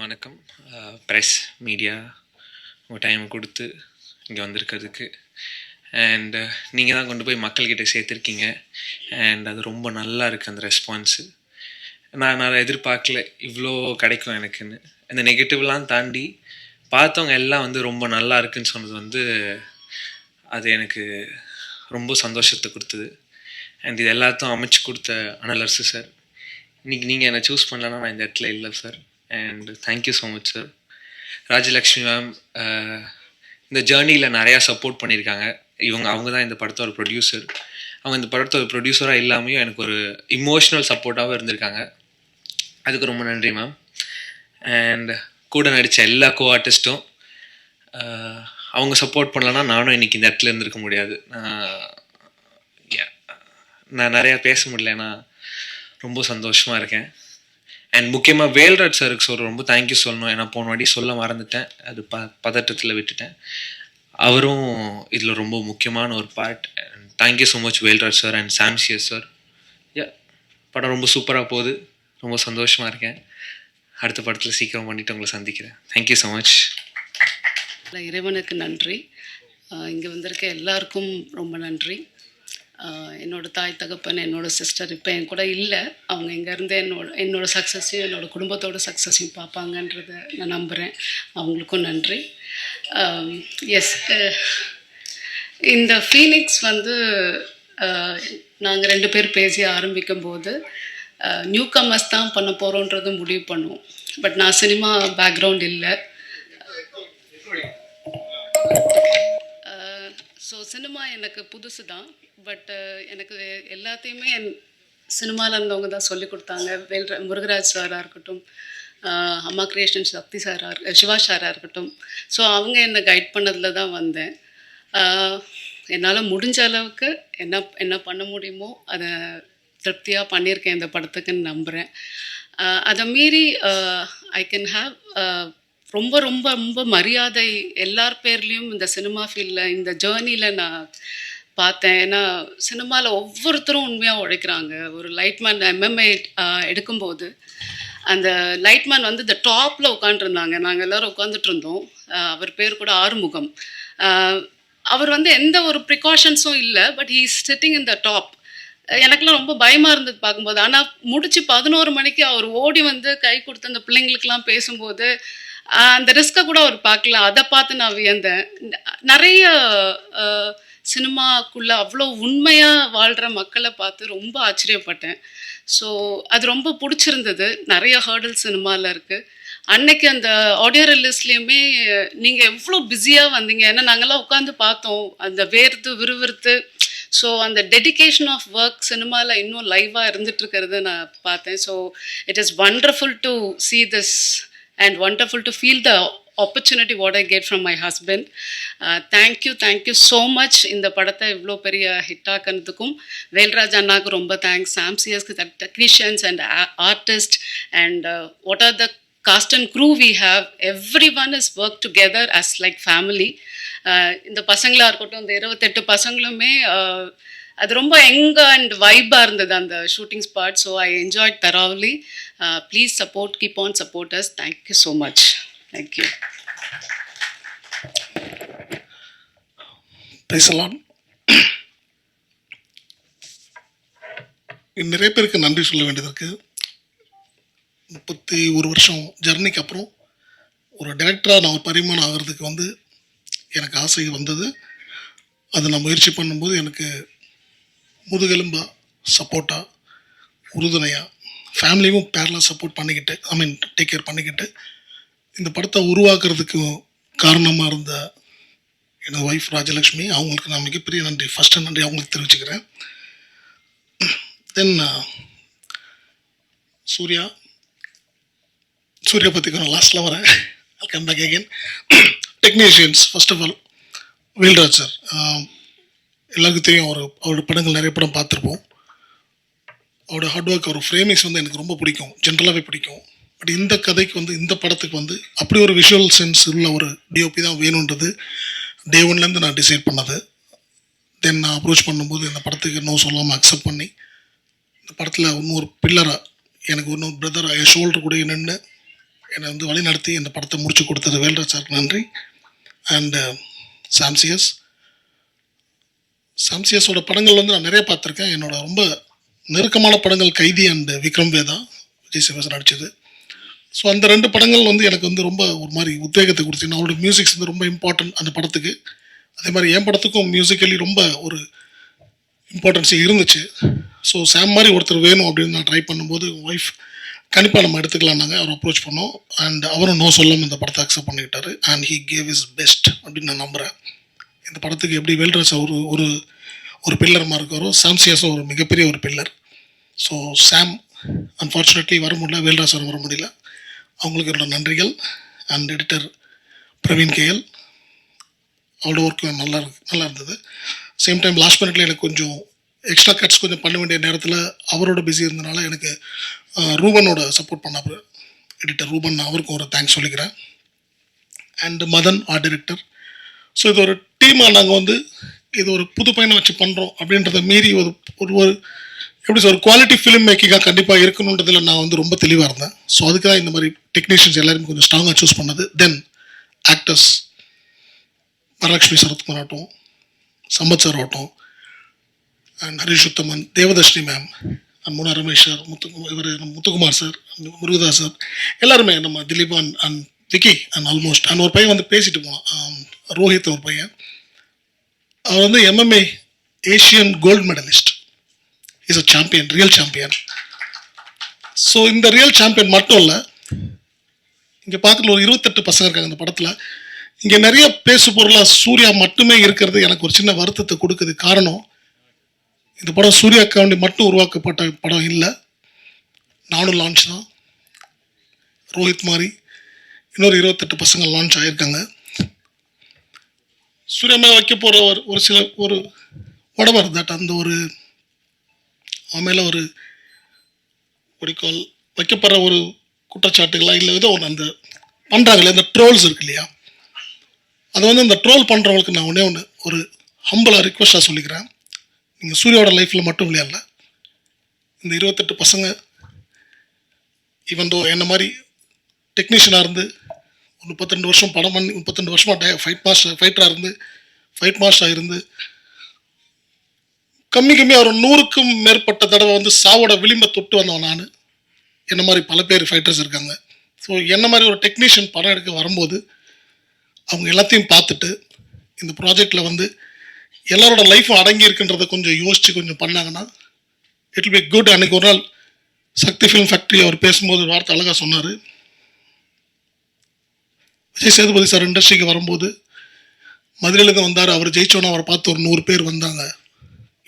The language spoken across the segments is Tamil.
எல்லாருக்கும் வணக்கம் ப்ரெஸ் மீடியா உங்கள் டைம் கொடுத்து இங்கே வந்திருக்கிறதுக்கு. அண்ட் நீங்கள் தான் கொண்டு போய் மக்கள்கிட்ட சேர்த்துருக்கீங்க. அண்ட் அது ரொம்ப நல்லா இருக்குது அந்த ரெஸ்பான்ஸு நான் நான் எதிர்பார்க்கல. இவ்வளோ கிடைக்கும் எனக்குன்னு. அந்த நெகட்டிவ்லாம் தாண்டி பார்த்தவங்க எல்லாம் வந்து ரொம்ப நல்லா இருக்குன்னு சொன்னது வந்து அது எனக்கு ரொம்ப சந்தோஷத்தை கொடுத்தது. அண்ட் இது எல்லாத்தையும் அமைச்சு கொடுத்த அனலர்ஸு சார். இன்றைக்கி நீங்கள் என்னை சூஸ் பண்ணலன்னா நான் இந்த இடத்துல இல்லை sir. And thank you so much sir Rajalakshmi ma'am uh, இந்த ஜேர்னியில் நிறையா சப்போர்ட் பண்ணியிருக்காங்க. இவங்க அவங்க தான் இந்த படத்தோட ப்ரொடியூசர் அவங்க இந்த படத்தோட ப்ரொடியூசராக இல்லாமையும் எனக்கு ஒரு இமோஷ்னல் சப்போர்ட்டாகவும் இருந்திருக்காங்க. அதுக்கு ரொம்ப நன்றி மேம் அண்ட் கூட நடித்த எல்லா கோ ஆர்டிஸ்ட்டும் uh, அவங்க சப்போர்ட் பண்ணலன்னா நானும் இன்னைக்கு இந்த இடத்துல இருந்திருக்க முடியாது. நான் நிறையா பேச முடியலன்னா ரொம்ப சந்தோஷமாக இருக்கேன். அண்ட் முக்கியமாக வேல்ராஜ் சாருக்கு சொல்கிற ரொம்ப தேங்க்யூ சொல்லணும். ஏன்னா போன வாட்டி சொல்ல மறந்துட்டேன். அது ப பதட்டத்தில் விட்டுட்டேன். அவரும் இதில் ரொம்ப முக்கியமான ஒரு part thank you so much Velraj sir and Sam CS sir yeah படம் ரொம்ப சூப்பராக போகுது. ரொம்ப சந்தோஷமாக இருக்கேன். அடுத்த படத்தில் சீக்கிரம் பண்ணிவிட்டு உங்களை சந்திக்கிறேன். தேங்க்யூ ஸோ மச் இறைவனுக்கு நன்றி. இங்கே வந்திருக்க எல்லாருக்கும் ரொம்ப நன்றி. என்னோடய தாய் தகப்பன் என்னோட சிஸ்டர் இப்போ என் கூட இல்லை. அவங்க இங்கேருந்து என்னோட என்னோடய சக்ஸஸையும் என்னோடய குடும்பத்தோட சக்ஸஸையும் பார்ப்பாங்கன்றத நான் நம்புகிறேன் அவங்களுக்கும் நன்றி. எஸ் இந்த ஃபீனிக்ஸ் வந்து நாங்கள் ரெண்டு பேர் பேசி ஆரம்பிக்கும் போது நியூ கமர்ஸ் தான் பண்ண போகிறோன்றது முடிவு பண்ணுவோம். பட் நான் சினிமா பேக்ரவுண்ட் இல்லை. சினிமா எனக்கு புதுசு தான் பட் எனக்கு எல்லாத்தையுமே என் சினிமாவில் இருந்தவங்க தான் சொல்லி கொடுத்தாங்க. வேல் முருகராஜ் சாராக இருக்கட்டும் அம்மா கிரியேஷன் சக்தி சாராக சிவா சாராக இருக்கட்டும். ஸோ அவங்க என்னை கைட் பண்ணதில் தான் வந்தேன். என்னால் முடிஞ்ச அளவுக்கு என்ன என்ன பண்ண முடியுமோ அதை திருப்தியாக பண்ணியிருக்கேன் இந்த படத்துக்குன்னு நம்புகிறேன் அதை மீறி ஐ கேன் ஹாவ் ரொம்ப ரொம்ப ரொம்ப மரியாதை எல்லார் பேர்லேயும் இந்த சினிமா ஃபீல்டில் இந்த ஜேர்னியில் நான் பார்த்தேன். ஏன்னா சினிமாவில் ஒவ்வொருத்தரும் உண்மையாக உழைக்கிறாங்க. ஒரு லைட்மேன் எம்எம்ஏ எடுக்கும்போது அந்த லைட்மேன் வந்து இந்த டாப்பில் உட்காந்துருந்தாங்க நாங்கள் எல்லோரும் உட்காந்துட்டு இருந்தோம் அவர் பேர் கூட ஆறுமுகம். அவர் வந்து எந்த ஒரு ப்ரிகாஷன்ஸும் இல்லை but he sitting in the top எனக்குலாம் ரொம்ப பயமாக இருந்தது பார்க்கும்போது. ஆனால் முடிச்சு பதினோரு மணிக்கு அவர் ஓடி வந்து கை கொடுத்து அந்த பிள்ளைங்களுக்கெல்லாம் பேசும்போது அந்த ரிஸ்க்கை கூட அவர் பார்க்கல அதை பார்த்து நான் வியந்தேன். நிறைய ஆஹ், சினிமாக்குள்ள அவ்வளோ உண்மையாக வாழ்கிற மக்களை பார்த்து ரொம்ப ஆச்சரியப்பட்டேன். ஸோ அது ரொம்ப பிடிச்சிருந்தது. நிறைய ஹேர்டல் சினிமாவில் இருக்குது அன்னைக்கு அந்த ஆடியோ ரிலீஸ்லேயுமே நீங்கள் எவ்வளோ பிஸியாக வந்தீங்க? ஏன்னா நாங்கள்லாம் உட்காந்து பார்த்தோம். அந்த வேர்த்து விறுவிறுத்து. ஸோ அந்த டெடிகேஷன் ஆஃப் ஒர்க் சினிமாவில் இன்னும் லைவாக இருந்துட்டு இருக்கிறத நான் பார்த்தேன். So it is wonderful to see this and wonderful to feel the opportunity what I get from my husband. Uh, thank you, thank you so much இந்த படத்தை இவ்வளோ பெரிய ஹிட் ஆக்கிறதுக்கும் வேல்ராஜ் அண்ணாக்கு ரொம்ப thanks சாம்சியஸ்க்கு technicians and artist and what are the cast and crew we have everyone is work together as like family இந்த பசங்களாக இருக்கட்டும் இந்த இருபத்தெட்டு பசங்களுமே uh, அது ரொம்ப எங்க அண்ட் வைப்பாக இருந்தது அந்த shooting spot so I enjoy thoroughly please support keep on support us thank you so much thank you பேசலாம். நிறைய பேருக்கு நன்றி சொல்ல வேண்டியது இருக்குது முப்பத்தி ஒரு வருஷம் ஜர்னிக்கு அப்புறம் ஒரு டேரக்டராக நான் ஒரு பரிமாணம் ஆகிறதுக்கு வந்து எனக்கு ஆசை வந்தது. அதை நான் முயற்சி பண்ணும்போது எனக்கு முதுகெலும்பா சப்போர்ட்டாக உறுதுணையாக ஃபேமிலியும் பேரலாக சப்போர்ட் பண்ணிக்கிட்டு ஐ மீன் டேக் கேர் பண்ணிக்கிட்டு இந்த படத்தை உருவாக்குறதுக்கு காரணமாக இருந்த எனது ஒய்ஃப் ராஜலக்ஷ்மி அவங்களுக்கு நான் மிகப்பெரிய நன்றி. ஃபஸ்ட்டு நன்றி அவங்களுக்கு தெரிவிச்சுக்கிறேன். தென் சூர்யா சூர்யா பற்றி நான் லாஸ்ட்டில் வரேன். Come back again technicians first of all Velraj sir எல்லாருக்கும் தெரியும் அவர் அவரோட படங்கள் நிறைய படம் பார்த்துருப்போம். அவரோட ஹார்ட் ஒர்க் அவர் ஃப்ரேமிங்ஸ் வந்து எனக்கு ரொம்ப பிடிக்கும். ஜென்ரலாகவே பிடிக்கும். பட் இந்த கதைக்கு வந்து இந்த படத்துக்கு வந்து அப்படி ஒரு விஷுவல் சென்ஸ் உள்ள ஒரு டிஓபி தான் வேணுன்றது டே ஒன்லேருந்து நான் டிசைட் பண்ணது. தென் நான் அப்ரோச் பண்ணும்போது இந்த படத்துக்கு நோ சொல்லாமல் அக்செப்ட் பண்ணி இந்த படத்தில் இன்னொரு பில்லராக எனக்கு இன்னொரு பிரதராக என் ஷோல்டர் கூட நின்று என்னை வந்து வழி நடத்தி இந்த படத்தை முடிச்சு கொடுத்தது வேல்ராஜ் சாருக்கு நன்றி. அண்டு சாம்சியஸ் uh, சாம்சியஸோட படங்கள் வந்து நான் நிறைய பார்த்துருக்கேன். என்னோட ரொம்ப நெருக்கமான படங்கள் கைதி அண்ட் விக்ரம் வேதா விஜய் சிவசன் நடித்தது ஸோ அந்த ரெண்டு படங்கள் வந்து எனக்கு வந்து ரொம்ப ஒரு மாதிரி உத்வேகத்தை கொடுத்து அவரோட மியூசிக்ஸ் வந்து ரொம்ப இம்பார்ட்டன்ட் அந்த படத்துக்கு. அதே மாதிரி என் படத்துக்கும் மியூசிக்கலி ரொம்ப ஒரு இம்பார்ட்டன்ஸ் இருந்துச்சு. ஸோ சாம் மாதிரி ஒருத்தர் வேணும் அப்படின்னு நான் ட்ரை பண்ணும்போது ஒய்ஃப் கண்டிப்பாக நம்ம எடுத்துக்கலாம் நாங்கள் அவர் அப்ரோச் பண்ணோம். அண்ட் அவரும் நோ சொல்லாமல் இந்த படத்தை accept பண்ணிக்கிட்டாரு. And he gave is best அப்படின்னு நான் நம்புகிறேன் இந்த படத்துக்கு எப்படி வேல்ராஜ் ஒரு ஒரு ஒரு பில்லர் இருக்காரோ சாம் சாம்சியாஸும் ஒரு மிகப்பெரிய ஒரு பில்லர் ஸோ சாம் அன்ஃபார்ச்சுனேட்லி வர முடியல வேல்ராஜ் சார் வர முடியல. அவங்களுக்கு என்னோட நன்றிகள். அண்ட் எடிட்டர் பிரவீன் கேஎல் அவரோட ஒர்க் நல்லா இருக்கு நல்லா இருந்தது. சேம் டைம் லாஸ்ட் மினிட்ல எனக்கு கொஞ்சம் எக்ஸ்ட்ரா கட்ஸ் கொஞ்சம் பண்ண வேண்டிய நேரத்தில் அவரோட பிஸி இருந்தனால எனக்கு ரூபனோட சப்போர்ட் பண்ணார் எடிட்டர் ரூபன் அவருக்கும் ஒரு தேங்க்ஸ் சொல்லிக்கிறேன். And Madhan art director so இது ஒரு டீமாக நாங்கள் வந்து இது ஒரு புது பையனை வச்சு பண்ணுறோம் அப்படின்றத மீறி ஒரு ஒரு ஒரு எப்படி சார் ஒரு குவாலிட்டி ஃபிலிம் மேக்கிங்காக கண்டிப்பாக இருக்கணுன்றதில் நான் வந்து ரொம்ப தெளிவாக இருந்தேன். ஸோ அதுக்கு தான் இந்த மாதிரி டெக்னீஷியன்ஸ் எல்லாருமே கொஞ்சம் ஸ்ட்ராங்காக சூஸ் பண்ணது. தென் ஆக்டர்ஸ் வரலட்சுமி சரத்குமார் ஆகட்டும் சம்பத் சார் ஆகட்டும் and Harish Uthaman Devadarshini ma'am and Muna Ramesh sir Muthu இவர் முத்துக்குமார் சார் முருகதாஸ் சார் எல்லாருமே நம்ம Dhileepan and Vicky and almost and ஒரு பையன் வந்து பேசிட்டு போனான். ஆம், ரோஹித் ஒரு பையன். அவர் வந்து MMA Asian gold medalist is a champion real champion so இந்த ரியல் சாம்பியன் மட்டும் இல்லை இங்கே பார்க்குற ஒரு இருபத்தெட்டு பசங்க இருக்காங்க இந்த படத்தில். இங்கே நிறைய பேசு பொருளாக சூர்யா மட்டுமே இருக்கிறது எனக்கு ஒரு சின்ன வருத்தத்தை கொடுக்குது காரணம் இந்த படம் சூர்யாக்காண்டி மட்டும் உருவாக்கப்பட்ட படம் இல்லை. நானும் லான்ச் தான். ரோஹித் மாதிரி. இன்னொரு இருபத்தெட்டு பசங்க லான்ச் ஆகியிருக்காங்க சூர்யா மேலே வைக்க போகிற ஒரு ஒரு சில ஒரு உடவர் தட் அந்த ஒரு அவன் மேலே ஒரு ஒடிக்கால் வைக்கப்படுற ஒரு குற்றச்சாட்டுகளா இல்லை ஏதோ ஒன்று அந்த பண்ணுறாங்களே அந்த ட்ரோல்ஸ் இருக்கு இல்லையா? அதை வந்து அந்த ட்ரோல் பண்ணுறவங்களுக்கு நான் ஒன்றே ஒன்று ஒரு ஹம்பிளாக ரிக்வெஸ்ட்டாக சொல்லிக்கிறேன். நீங்கள் சூரியோட லைஃப்பில் மட்டும் இல்லையால இந்த இருபத்தெட்டு பசங்க ஈவன் தோ என்ன மாதிரி டெக்னீஷியனாக இருந்து முப்பத்திரெண்டு வருஷம் படம் பண்ணி முப்பத்திரெண்டு வருஷமாக டை ஃபைட் மாஸ்டர் ஃபைட்டராக இருந்து ஃபைட் மாஸ்டராக இருந்து கம்மி கம்மியாக ஒரு நூறுக்கும் மேற்பட்ட தடவை வந்து சாவோட விளிம்பை தொட்டு வந்தவன் நான். என்ன மாதிரி பல பேர் ஃபைட்டர்ஸ் இருக்காங்க. ஸோ என்ன மாதிரி ஒரு டெக்னீஷியன் படம் எடுக்க வரும்போது அவங்க எல்லாத்தையும் பார்த்துட்டு இந்த ப்ராஜெக்டில் வந்து எல்லாரோட லைஃப்பும் அடங்கி இருக்குன்றதை கொஞ்சம் யோசித்து கொஞ்சம் பண்ணாங்கன்னா இட் பி குட் அன்றைக்கி ஒரு நாள் சக்தி ஃபிலிம் ஃபேக்ட்ரி அவர் பேசும்போது ஒரு வார்த்தை அழகாக சொன்னார். விஜய் சேதுபதி சார் இண்டஸ்ட்ரிக்கு வரும்போது மதுரையிலேருந்து வந்தார். அவர் ஜெயிச்சோன்னா அவரை பார்த்து ஒரு நூறு பேர் வந்தாங்க.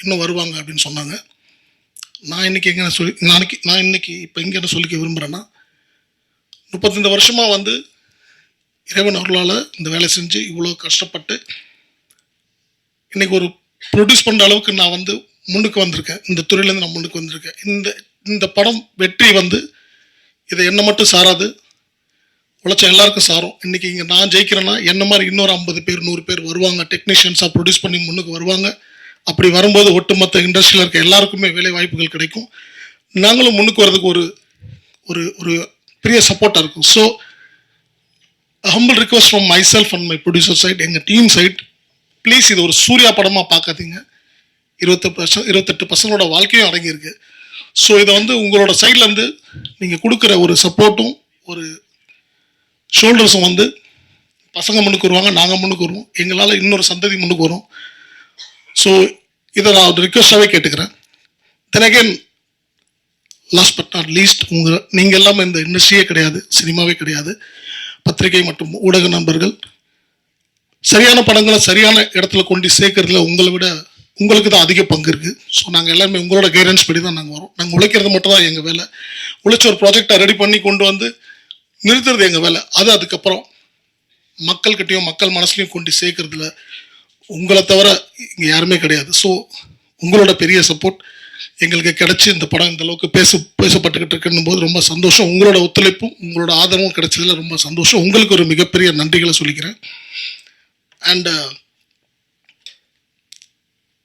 இன்னும் வருவாங்க அப்படின்னு சொன்னாங்க. நான் இன்னைக்கு எங்கே சொல்லி நாளைக்கு நான் இன்னைக்கு இப்போ எங்கே என்ன சொல்லிக்க விரும்புகிறேன்னா முப்பத்தஞ்சு வருஷமாக வந்து இறைவன் அருளால் இந்த வேலை செஞ்சு இவ்வளோ கஷ்டப்பட்டு இன்றைக்கி ஒரு ப்ரொடியூஸ் பண்ணுற அளவுக்கு நான் வந்து முன்னுக்கு வந்திருக்கேன். இந்த துறையிலேருந்து நான் முன்னுக்கு வந்திருக்கேன். இந்த இந்த படம் வெற்றி வந்து இதை என்ன மட்டும் சாராது. உழைச்ச எல்லாருக்கும் சாரும். இன்னைக்கு இங்கே நான் ஜெயிக்கிறேன்னா என்ன மாதிரி இன்னொரு ஐம்பது பேர் நூறு பேர் வருவாங்க டெக்னீஷியன்ஸாக ப்ரொடியூஸ் பண்ணி முன்னுக்கு வருவாங்க. அப்படி வரும்போது ஒட்டுமொத்த இண்டஸ்ட்ரியில் இருக்க எல்லாருக்குமே வேலை வாய்ப்புகள் கிடைக்கும். நாங்களும் முன்னுக்கு வர்றதுக்கு ஒரு ஒரு ஒரு பெரிய சப்போர்ட்டாக இருக்கும். So humble request from my self and my producer side எங்கள் டீம் சைட் ப்ளீஸ் இது ஒரு சூர்யா படமாக பார்க்காதீங்க. இருபத்தெட்டு பர்சன்ட் இருபத்தெட்டு பர்சனோட வாழ்க்கையும் அடங்கியிருக்கு. ஸோ இதை வந்து உங்களோட சைட்லேருந்து நீங்கள் கொடுக்குற ஒரு சப்போர்ட்டும் ஒரு ஷோல்டர்ஸும் வந்து பசங்க முன்னுக்கு வருவாங்க நாங்கள் முன்னுக்கு வருவோம். எங்களால் இன்னொரு சந்ததி முன்னுக்கு வரும். ஸோ இதை நான் ஒரு ரிக்வஸ்டாகவே கேட்டுக்கிறேன். Then again last but not least உங்கள் நீங்கள் எல்லாமே இந்த இண்டஸ்ட்ரியே கிடையாது சினிமாவே கிடையாது. பத்திரிகை மற்றும் ஊடக நண்பர்கள் சரியான படங்களை சரியான இடத்துல கொண்டு சேர்க்கறதுல உங்களை விட உங்களுக்கு தான் அதிக பங்கு இருக்குது ஸோ நாங்கள் எல்லாருமே உங்களோட கைடன்ஸ் படி தான் நாங்கள் வரோம். நாங்கள் உழைக்கிறது மட்டும் தான் எங்கள் வேலை. உழைச்ச ஒரு ப்ராஜெக்டை ரெடி பண்ணி கொண்டு வந்து நிறுத்துறது எங்கள் வேலை. அது அதுக்கப்புறம் மக்கள்கிட்டையும் மக்கள் மனசுலையும் கொண்டு சேர்க்கறதுல உங்களை தவிர இங்கே யாருமே கிடையாது. ஸோ உங்களோட பெரிய சப்போர்ட் எங்களுக்கு கிடைச்சி இந்த படம் இந்த அளவுக்கு பேச பேசப்பட்டுக்கிட்டு இருக்குன்னும் போது ரொம்ப சந்தோஷம். உங்களோட ஒத்துழைப்பும் உங்களோட ஆதரவும் கிடைச்சதுல ரொம்ப சந்தோஷம். உங்களுக்கு ஒரு மிகப்பெரிய நன்றிகளை சொல்லிக்கிறேன். And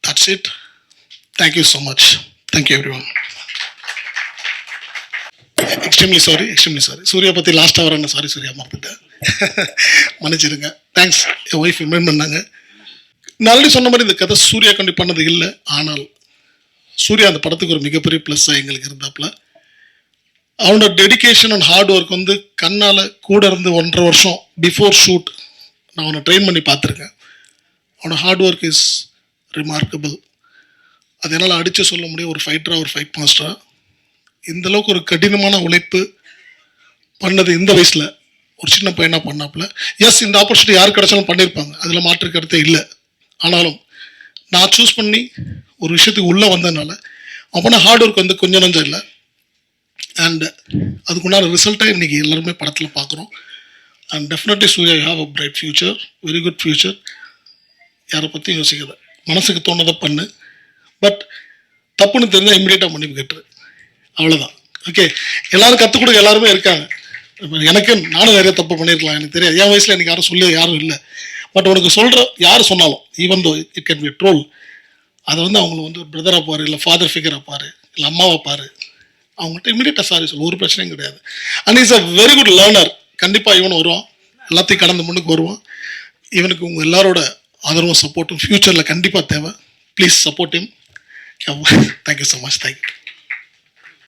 that's it thank you so much thank you everyone extremely sorry extremely sorry Surya பற்றி லாஸ்ட்டாக வரேன் சாரி சூர்யா மறந்துட்டேன். மன்னிச்சிருங்க தேங்க்ஸ் என் ஒய்ஃப் இன்வைட் பண்ணாங்க. நான் ஆல்ரெடி சொன்ன மாதிரி இந்த கதை சூர்யா கண்டி பண்ணது இல்லை. ஆனால் சூர்யா அந்த படத்துக்கு ஒரு மிகப்பெரிய ப்ளஸ்ஸாக எங்களுக்கு இருந்தாப்புல அவனோட டெடிகேஷன் அண்ட் ஹார்ட் ஒர்க் வந்து கண்ணால் கூட இருந்து ஒன்றரை வருஷம் பிஃபோர் ஷூட் நான் அவனை ட்ரெயின் பண்ணி பார்த்துருக்கேன். அவனோட ஹார்ட் ஒர்க் இஸ் ரிமார்க்கபிள் அது என்னால் அடித்து சொல்ல முடியும். ஒரு ஃபைட்டராக ஒரு ஃபைட் மாஸ்டராக இந்த அளவுக்கு ஒரு கடினமான உழைப்பு பண்ணது இந்த வயசில். ஒரு சின்ன பையனாக பண்ணாப்புல. எஸ் இந்த ஆப்பர்ச்சுனிட்டி யார் கிடைச்சாலும் பண்ணியிருப்பாங்க அதில் மாற்று கருத்தே இல்லை. ஆனாலும் நான் சூஸ் பண்ணி ஒரு விஷயத்துக்கு உள்ளே வந்ததுனால அவன ஹார்ட் ஒர்க் வந்து கொஞ்சம் நஞ்சம் இல்லை. அண்ட் அதுக்குண்டான ரிசல்ட்டாக இன்றைக்கி எல்லாருமே படத்தில் பார்க்குறோம் and definitely Surya have a bright future very good future யாரை பற்றியும் யோசிக்காத. மனசுக்கு தோணதை பண்ணு. பட் தப்புன்னு தெரிஞ்சால் இம்மிடியேட்டாக மன்னிப்பு கேட்டுரு. அவ்வளோதான் ஓகே எல்லாரும் கற்றுக் கொடுக்க எல்லாருமே இருக்காங்க. எனக்கு நானும் நிறைய தப்பு பண்ணியிருக்கலாம் எனக்கு தெரியாது. என் வயசில் எனக்கு யாரும் சொல்லி யாரும் இல்லை. பட் உனக்கு சொல்கிற யார் சொன்னாலும் even though it can be troll அதை வந்து அவங்கள வந்து ஒரு பிரதராக பாரு இல்லை ஃபாதர் ஃபிகராக பாரு இல்லை அம்மாவை பாரு. அவங்கள்ட்ட இமீடியட்டாக சாரி சொல்லு ஒரு பிரச்சனையும் கிடையாது. And is a very good learner கண்டிப்பாக இவனும் வருவான். எல்லாத்தையும் கடந்து முன்னுக்கு வருவான். இவனுக்கு உங்கள் எல்லாரோட ஆதரவும் சப்போர்ட்டும் ஃப்யூச்சரில் கண்டிப்பாக தேவை. Please support him thank you so much thank you